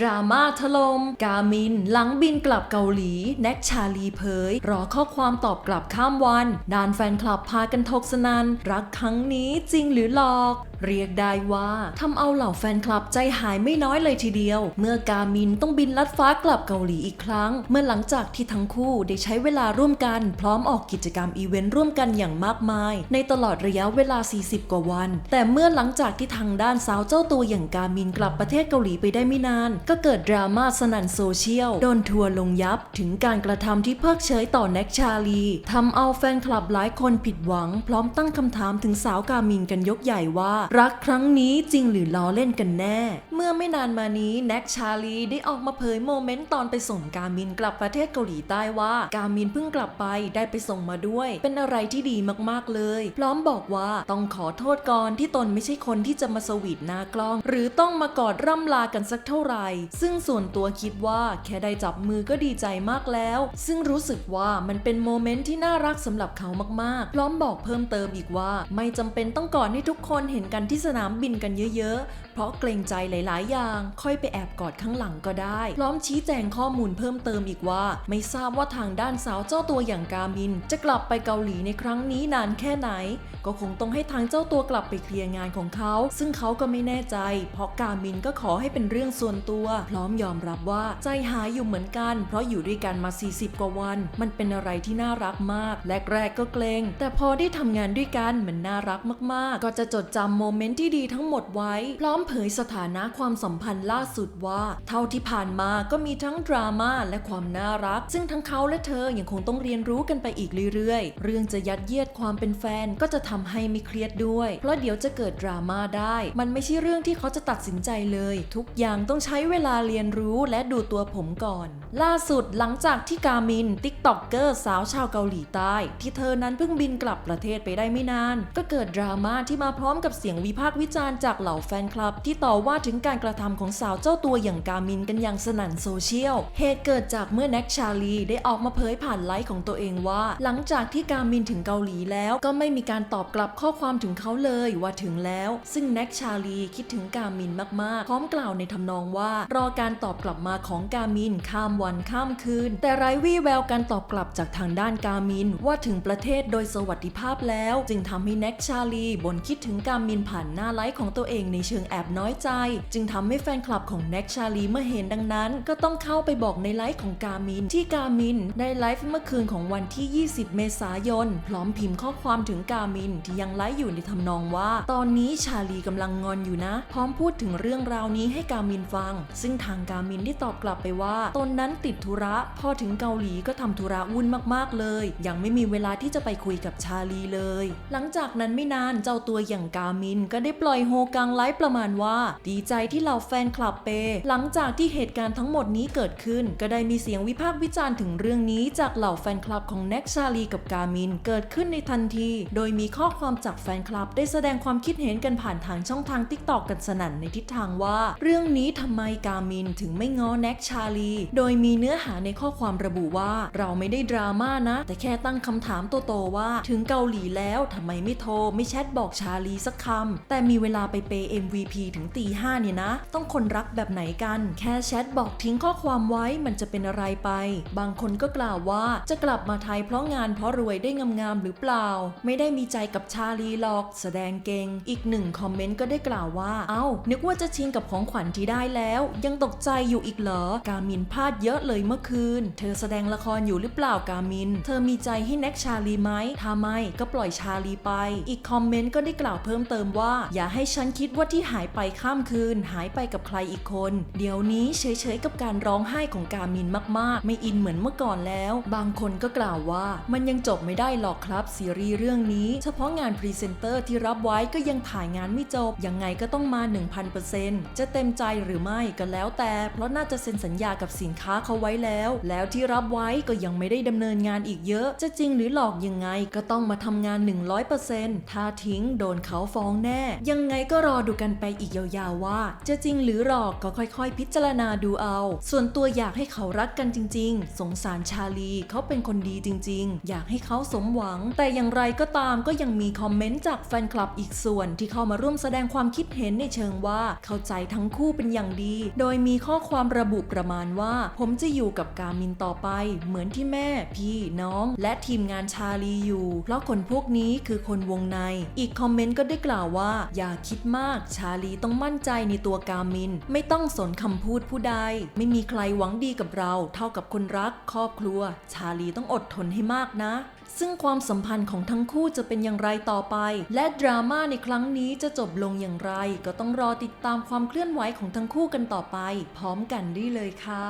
ดราม่าถลม่มกามิน หลังบินกลับเกาหลี แน็กชาลีเผย รอข้อความตอบกลับข้ามวัน ดานแฟนคลับพากันทกสนันรักครั้งนี้จริงหรือหลอกเรียกได้ว่าทำเอาเหล่าแฟนคลับใจหายไม่น้อยเลยทีเดียว เมื่อกามินต้องบินลัดฟ้ากลับเกาหลีอีกครั้ง เมื่อหลังจากที่ทั้งคู่ได้ใช้เวลาร่วมกัน พร้อมออกกิจกรรมอีเวนต์ร่วมกันอย่างมากมาย ในตลอดระยะเวลา 40 กว่าวัน แต่เมื่อหลังจากที่ทางด้านสาวเจ้าตัวอย่างกามินกลับประเทศเกาหลีไปได้ไม่นาน ก็เกิดดราม่าสนั่นโซเชียลโดนทัวร์ลงยับถึงการกระทำที่เพิกเฉยต่อแน็กชาลีทำเอาแฟนคลับหลายคนผิดหวัง พร้อมตั้งคำถามถึงสาวกามินกันยกใหญ่ว่ารักครั้งนี้จริงหรือล้อเล่นกันแน่ เมื่อไม่นานมานี้แน็กชาลีได้ออกมาเผยโมเมนต์ตอนไปส่งกามินกลับประเทศเกาหลีใต้ว่า กามินเพิ่งกลับไปได้ไปส่งมาด้วย เป็นอะไรที่ดีมากๆเลย พร้อมบอกว่าต้องขอโทษก่อนที่ตนไม่ใช่คนที่จะมาสวีทหน้ากล้อง หรือต้องมากอดร่ำลากันสักเท่าไหร่ ซึ่งส่วนตัวคิดว่าแค่ได้จับมือก็ดีใจมากแล้ว ซึ่งรู้สึกว่ามันเป็นโมเมนต์ที่น่ารักสำหรับเขามากๆ พร้อมบอกเพิ่มเติมอีกว่า ไม่จำเป็นต้องกอดให้ทุกคนเห็นกันันที่สนามบินกันเยอะๆ เพราะเกรงใจหลายๆ อย่าง ค่อยไปแอบกอดข้างหลังก็ได้ พร้อมชี้แจงข้อมูลเพิ่มเติมอีกว่า ไม่ทราบว่าทางด้านสาวเจ้าตัวอย่างกามิน จะกลับไปเกาหลีในครั้งนี้นานแค่ไหน ก็คงต้องให้ทางเจ้าตัวกลับไปเคลียร์งานของเขา ซึ่งเขาก็ไม่แน่ใจ เพราะกามินก็ขอให้เป็นเรื่องส่วนตัว พร้อมยอมรับว่าใจหายอยู่เหมือนกัน เพราะอยู่ด้วยกันมา 40 กว่าวัน มันเป็นอะไรที่น่ารักมากแรกๆก็เกรงแต่พอได้ทำงานด้วยกันมันน่ารักมากๆ ก็จะจดจำโมเมนต์ที่ดีทั้งหมดไว้ พร้อมเผยสถานะความสัมพันธ์ล่าสุดว่า เท่าที่ผ่านมาก็มีทั้งดราม่าและความน่ารัก ซึ่งทั้งเขาและเธอยังคงต้องเรียนรู้กันไปอีกเรื่อยๆ เรื่องจะยัดเยียดความเป็นแฟนก็จะทำให้ไม่เครียดด้วย เพราะเดี๋ยวจะเกิดดราม่าได้ มันไม่ใช่เรื่องที่เขาจะตัดสินใจเลย ทุกอย่างต้องใช้เวลาเรียนรู้และดูตัวผมก่อน ล่าสุดหลังจากที่กามินติ๊กต็อกเกอร์สาวชาวเกาหลีใต้ ที่เธอนั้นเพิ่งบินกลับประเทศไปได้ไม่นาน ก็เกิดดราม่าที่มาพร้อมกับเสียงวิพากษ์วิจารณ์จากเหล่าแฟนคลับ ที่ต่อว่าถึงการกระทำของสาวเจ้าตัวอย่างกามินกันอย่างสนั่นโซเชียล เหตุเกิดจากเมื่อแน็กชาลีได้ออกมาเผยผ่านไลฟ์ของตัวเองว่า หลังจากที่กามินถึงเกาหลีแล้ว ก็ไม่มีการตอบกลับข้อความถึงเขาเลยว่าถึงแล้ว ซึ่งแน็กชาลีคิดถึงกามินมากๆ พร้อมกล่าวในทำนองว่า รอการตอบกลับมาของกามินข้ามวันข้ามคืน แต่ไร้วี่แววการตอบกลับจากทางด้านกามินว่าถึงประเทศโดยสวัสดิภาพแล้ว จึงทำให้แน็กชาลีบ่นคิดถึงกามินผ่านหน้าไลฟ์ของตัวเองในเชิงแอบน้อยใจ จึงทำให้แฟนคลับของแน็กชาลีเมื่อเห็นดังนั้น ก็ต้องเข้าไปบอกในไลฟ์ของกามิน ที่กามินได้ไลฟ์เมื่อคืนของวันที่ 20 เมษายน พร้อมพิมพ์ข้อความถึงกามินที่ยังไลฟ์อยู่ในทำนองว่า ตอนนี้ชาลีกำลังงอนอยู่นะ พร้อมพูดถึงเรื่องราวนี้ให้กามินฟัง ซึ่งทางกามินได้ตอบกลับไปว่าตนนั้นติดธุระพอถึงเกาหลีก็ทำธุระวุ่นมากๆเลย ยังไม่มีเวลาที่จะไปคุยกับชาลีเลย หลังจากนั้นไม่นานเจ้าตัวอย่างกามินก็ได้ปล่อยโฮกังไลฟ์ประมาณว่า ดีใจที่เหล่าแฟนคลับเป หลังจากที่เหตุการณ์ทั้งหมดนี้เกิดขึ้น ก็ได้มีเสียงวิพากษ์วิจารณ์ถึงเรื่องนี้จากเหล่าแฟนคลับของแน็กชาลีกับกามินเกิดขึ้นในทันที โดยมีข้อความจากแฟนคลับได้แสดงความคิดเห็นกันผ่านทางช่องทางทิกตอกกันสนั่นในทิศทางว่า เรื่องนี้ทำไมกามินถึงไม่ง้อแน็กชาลี โดยมีเนื้อหาในข้อความระบุว่า เราไม่ได้ดราม่านะ แต่แค่ตั้งคำถามโตๆว่า ถึงเกาหลีแล้วทำไมไม่โทรไม่แชทบอกชาลีสักคำแต่มีเวลาไปเปย์ MVP ถึงตีห้าเนี่ยนะ ต้องคนรักแบบไหนกัน แค่แชทบอกทิ้งข้อความไว้มันจะเป็นอะไรไป บางคนก็กล่าวว่าจะกลับมาไทยเพราะงานเพราะรวยได้งามๆหรือเปล่า ไม่ได้มีใจกับชาลีหรอกแสดงเก่งอีกหนึ่งคอมเมนต์ก็ได้กล่าวว่า เอ้า นึกว่าจะชินกับของขวัญที่ได้แล้ว ยังตกใจอยู่อีกเหรอ กามินพลาดเยอะเลยเมื่อคืน เธอแสดงละครอยู่หรือเปล่ากามิน เธอมีใจให้แน็กชาลีไหมถ้าไม่ก็ปล่อยชาลีไป อีกคอมเมนต์ก็ได้กล่าวเพิ่มเติมว่า อย่าให้ฉันคิดว่าที่หายไปข้ามคืน หายไปกับใครอีกคน เดี๋ยวนี้เฉยๆกับการร้องไห้ของกามินมากๆ ไม่อินเหมือนเมื่อก่อนแล้ว บางคนก็กล่าวว่ามันยังจบไม่ได้หรอกครับซีรีส์เรื่องนี้ เฉพาะงานพรีเซนเตอร์ที่รับไว้ก็ยังถ่ายงานไม่จบ ยังไงก็ต้องมา 1,000%จะเต็มใจหรือไม่ก็แล้วแต่ เพราะน่าจะเซ็นสัญญากับสินค้าเขาไว้แล้ว แล้วที่รับไว้ก็ยังไม่ได้ดำเนินงานอีกเยอะ จะจริงหรือหลอกยังไงก็ต้องมาทำงาน 100%ถ้าทิ้งโดนเขาฟ้องแน่ ยังไงก็รอดูกันไปอีกยาวๆว่า จะจริงหรือหลอกก็ค่อยๆ พิจารณาดูเอา ส่วนตัวอยากให้เขารักกันจริง ๆ สงสารชาลีเขาเป็นคนดีจริง ๆ อยากให้เขาสมหวัง แต่อย่างไรก็ตามก็ยังมีคอมเมนต์จากแฟนคลับอีกส่วนที่เข้ามาร่วมแสดงความคิดเห็นในเชิงว่าเข้าใจทั้งคู่เป็นอย่างดี โดยมีข้อความระบุประมาณว่า ผมจะอยู่กับกามินต่อไป เหมือนที่แม่ พี่น้อง และทีมงานชาลีอยู่ เพราะคนพวกนี้คือคนวงใน อีกคอมเมนต์ก็ได้กล่าวว่า อย่าคิดมาก ชาลีต้องมั่นใจในตัวกามิน ไม่ต้องสนคำพูดผู้ใด ไม่มีใครหวังดีกับเรา เท่ากับคนรัก ครอบครัว ชาลีต้องอดทนให้มากนะซึ่งความสัมพันธ์ของทั้งคู่จะเป็นอย่างไรต่อไป และดราม่าในครั้งนี้จะจบลงอย่างไร ก็ต้องรอติดตามความเคลื่อนไหวของทั้งคู่กันต่อไป พร้อมกันได้เลยค่ะ